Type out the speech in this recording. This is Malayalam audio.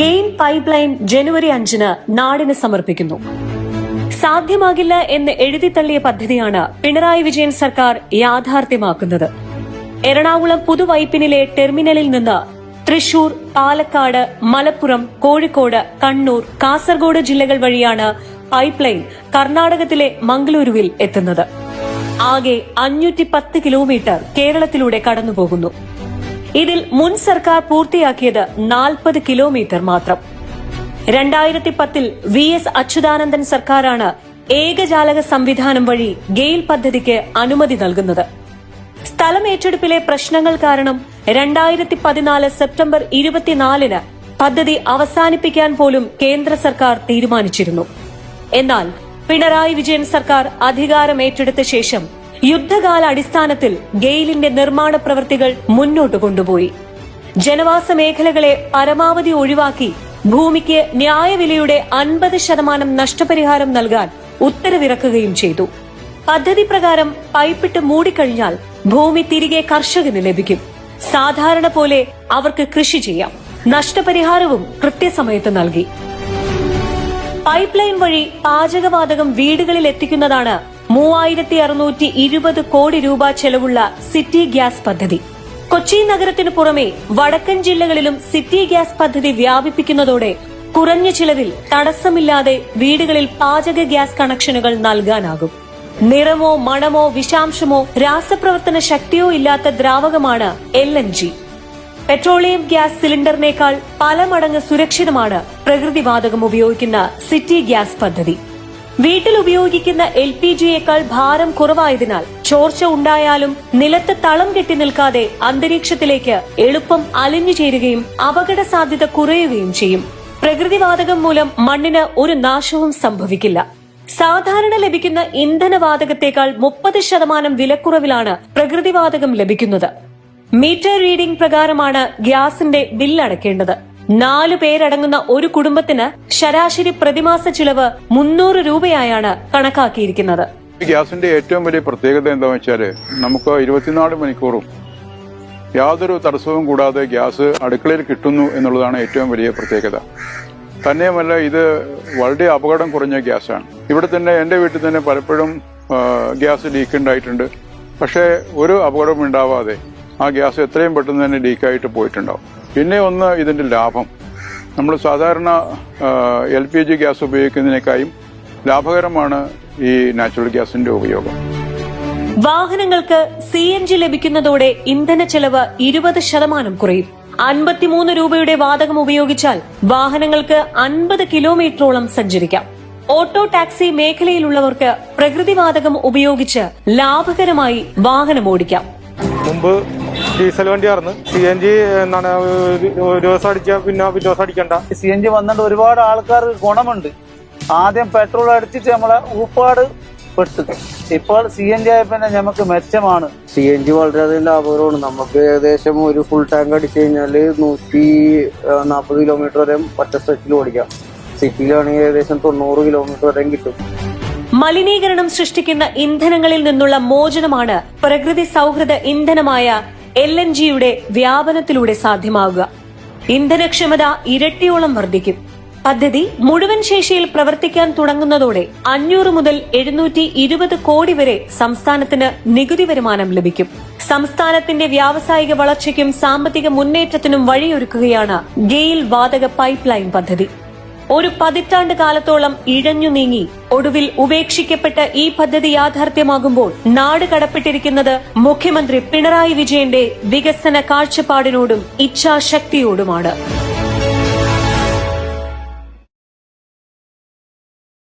ഗെയിൻ പൈപ്പ് ലൈൻ ജനുവരി അഞ്ചിന് നാടിന് സമർപ്പിക്കുന്നു. സാധ്യമാകില്ല എന്ന് എഴുതിത്തള്ളിയ പദ്ധതിയാണ് പിണറായി വിജയൻ സർക്കാർ യാഥാർത്ഥ്യമാക്കുന്നത്. എറണാകുളം പുതുവൈപ്പിനിലെ ടെർമിനലിൽ നിന്ന് തൃശൂർ പാലക്കാട് മലപ്പുറം കോഴിക്കോട് കണ്ണൂർ കാസർഗോഡ് ജില്ലകൾ വഴിയാണ് പൈപ്പ് ലൈൻ കർണാടകത്തിലെ മംഗളൂരുവിൽ എത്തുന്നത്. ആകെ അഞ്ഞൂറ്റി പത്ത് കിലോമീറ്റർ കേരളത്തിലൂടെ കടന്നുപോകുന്നു. ഇതിൽ മുൻ സർക്കാർ പൂർത്തിയാക്കിയത് നാൽപ്പത് കിലോമീറ്റർ മാത്രം. രണ്ടായിരത്തി പത്തിൽ വി എസ് അച്യുതാനന്ദൻ സർക്കാരാണ് ഏകജാലക സംവിധാനം വഴി ഗെയിൽ പദ്ധതിക്ക് അനുമതി നൽകുന്നത്. സ്ഥലം ഏറ്റെടുപ്പിലെ പ്രശ്നങ്ങൾ കാരണം രണ്ടായിരത്തി പതിനാല് സെപ്റ്റംബർ ഇരുപത്തിനാലിന് പദ്ധതി അവസാനിപ്പിക്കാൻ പോലും കേന്ദ്ര സർക്കാർ തീരുമാനിച്ചിരുന്നു. എന്നാൽ പിണറായി വിജയൻ സർക്കാർ അധികാരം ഏറ്റെടുത്ത ശേഷം യുദ്ധകാല അടിസ്ഥാനത്തിൽ ഗെയിലിന്റെ നിർമ്മാണ പ്രവൃത്തികൾ മുന്നോട്ട് കൊണ്ടുപോയി. ജനവാസ മേഖലകളെ പരമാവധി ഒഴിവാക്കി ഭൂമിക്ക് ന്യായവിലയുടെ അൻപത് ശതമാനം നഷ്ടപരിഹാരം നൽകാൻ ഉത്തരവിറക്കുകയും ചെയ്തു. പദ്ധതി പ്രകാരം പൈപ്പിട്ട് മൂടിക്കഴിഞ്ഞാൽ ഭൂമി തിരികെ കർഷകന് ലഭിക്കും. സാധാരണ പോലെ അവർക്ക് കൃഷി ചെയ്യാം. നഷ്ടപരിഹാരവും കൃത്യസമയത്ത് നൽകി. പൈപ്പ് ലൈൻ വഴി പാചകവാതകം വീടുകളിൽ എത്തിക്കുന്നതാണ് മൂവായിരത്തി അറുന്നൂറ്റി ഇരുപത് കോടി രൂപ ചെലവുള്ള സിറ്റി ഗ്യാസ് പദ്ധതി. കൊച്ചി നഗരത്തിനു പുറമെ വടക്കൻ ജില്ലകളിലും സിറ്റി ഗ്യാസ് പദ്ധതി വ്യാപിപ്പിക്കുന്നതോടെ കുറഞ്ഞ ചിലവിൽ തടസ്സമില്ലാതെ വീടുകളിൽ പാചക ഗ്യാസ് കണക്ഷനുകൾ നൽകാനാകും. നിറമോ മണമോ വിഷാംശമോ രാസപ്രവർത്തന ശക്തിയോ ഇല്ലാത്ത ദ്രാവകമാണ് L N G. Petroleum gas സിലിണ്ടറിനേക്കാൾ പല മടങ്ങ് സുരക്ഷിതമാണ് പ്രകൃതിവാതകം ഉപയോഗിക്കുന്ന സിറ്റി ഗ്യാസ് പദ്ധതി. വീട്ടിൽ ഉപയോഗിക്കുന്ന എൽ പി ജിയേക്കാൾ ഭാരം കുറവായതിനാൽ ചോർച്ച ഉണ്ടായാലും നിലത്ത് തളം കെട്ടി നിൽക്കാതെ അന്തരീക്ഷത്തിലേക്ക് എളുപ്പം അലിഞ്ഞു ചേരുകയും അപകട സാധ്യത കുറയുകയും ചെയ്യും. പ്രകൃതിവാതകം മൂലം മണ്ണിന് ഒരു നാശവും സംഭവിക്കില്ല. സാധാരണ ലഭിക്കുന്ന ഇന്ധനവാതകത്തേക്കാൾ മുപ്പത് ശതമാനം വിലക്കുറവിലാണ് പ്രകൃതിവാതകം ലഭിക്കുന്നത്. മീറ്റർ റീഡിംഗ് പ്രകാരമാണ് ഗ്യാസിന്റെ ബില്ല് അടയ്ക്കേണ്ടത് നാലു പേരടങ്ങുന്ന ഒരു കുടുംബത്തിന് ശരാശരി പ്രതിമാസ ചിലവ് മുന്നൂറ് രൂപയായാണ് കണക്കാക്കിയിരിക്കുന്നത്. ഗ്യാസിന്റെ ഏറ്റവും വലിയ പ്രത്യേകത എന്താണെന്ന് വെച്ചാൽ നമുക്ക് ഇരുപത്തിനാല് മണിക്കൂറും യാതൊരു തടസ്സവും കൂടാതെ ഗ്യാസ് അടുക്കളയിൽ കിട്ടുന്നു എന്നുള്ളതാണ് ഏറ്റവും വലിയ പ്രത്യേകത. തന്നെയുമല്ല ഇത് വളരെ അപകടം കുറഞ്ഞ ഗ്യാസാണ്. ഇവിടെ തന്നെ എന്റെ വീട്ടിൽ തന്നെ പലപ്പോഴും ഗ്യാസ് ലീക്ക് ഉണ്ടായിട്ടുണ്ട്. പക്ഷേ ഒരു അപകടവും ഉണ്ടാവാതെ ആ ഗ്യാസ് എത്രയും പെട്ടെന്ന് തന്നെ ലീക്കായിട്ട് പോയിട്ടുണ്ടാവും. പിന്നെ ഒന്ന് ഇതിന്റെ ലാഭം. നമ്മൾ സാധാരണ എൽ പി ജി ഗ്യാസ് ഉപയോഗിക്കുന്നതിനേക്കാളും ലാഭകരമാണ് ഈ നാച്ചുറൽ ഗ്യാസിന്റെ ഉപയോഗം. വാഹനങ്ങൾക്ക് സി എൻ ജി ലഭിക്കുന്നതോടെ ഇന്ധന ചെലവ് ഇരുപത് ശതമാനം കുറയും. അൻപത്തിമൂന്ന് രൂപയുടെ വാതകം ഉപയോഗിച്ചാൽ വാഹനങ്ങൾക്ക് അൻപത് കിലോമീറ്ററോളം സഞ്ചരിക്കാം. ഓട്ടോ ടാക്സി മേഖലയിലുള്ളവർക്ക് പ്രകൃതിവാതകം ഉപയോഗിച്ച് ലാഭകരമായി വാഹനം ഓടിക്കാം. മുമ്പ് ഡീസൽ വണ്ടിയായിരുന്നു. സി എൻ ജി എന്താണ് ഒരു ദിവസം അടിച്ചാൽ പിന്നെ പിറ്റേ ദിവസം അടിക്കണ്ട. സി എൻ ജി വന്നിട്ട് ഒരുപാട് ആൾക്കാർക്ക് ഗുണമുണ്ട്. ആദ്യം പെട്രോൾ അടിച്ചിട്ട് നമ്മളെ ഊപ്പാട് പെട്ടു. ഇപ്പോൾ സി എൻ ജി ആയപ്പോ നമുക്ക് മെച്ചമാണ്. സി എൻ ജി വളരെയധികം ലാഭകരമാണ്. നമുക്ക് ഏകദേശം ഒരു ഫുൾ ടാങ്ക് അടിച്ചു കഴിഞ്ഞാൽ നൂറ്റി നാൽപ്പത് കിലോമീറ്റർ വരെ ഒറ്റ സ്ട്രെച്ചിൽ ഓടിക്കാം. സിറ്റിയിലാണെങ്കിൽ ഏകദേശം തൊണ്ണൂറ് കിലോമീറ്റർ വരെയും കിട്ടും. മലിനീകരണം സൃഷ്ടിക്കുന്ന ഇന്ധനങ്ങളിൽ നിന്നുള്ള മോചനമാണ് പ്രകൃതി സൗഹൃദ ഇന്ധനമായ എൽ എൻ ജിയുടെ വ്യാപനത്തിലൂടെ സാധ്യമാവുക. ഇന്ധനക്ഷമത ഇരട്ടിയോളം വർദ്ധിക്കും. പദ്ധതി മുഴുവൻ ശേഷിയിൽ പ്രവർത്തിക്കാൻ തുടങ്ങുന്നതോടെ അഞ്ഞൂറ് മുതൽ എഴുന്നൂറ്റി ഇരുപത് കോടി വരെ സംസ്ഥാനത്തിന് നികുതി വരുമാനം ലഭിക്കും. സംസ്ഥാനത്തിന്റെ വ്യാവസായിക വളർച്ചയ്ക്കും സാമ്പത്തിക മുന്നേറ്റത്തിനും വഴിയൊരുക്കുകയാണ് ഗെയിൽ വാതക പൈപ്പ് ലൈൻ പദ്ധതി. ഒരു പതിറ്റാണ്ട് കാലത്തോളം ഇഴഞ്ഞു നീങ്ങി ഒടുവിൽ ഉപേക്ഷിക്കപ്പെട്ട ഈ പദ്ധതി യാഥാർത്ഥ്യമാകുമ്പോൾ നാട് കടപ്പെട്ടിരിക്കുന്നത് മുഖ്യമന്ത്രി പിണറായി വിജയന്റെ വികസന കാഴ്ചപ്പാടിനോടും ഇച്ഛാശക്തിയോടുമാണ്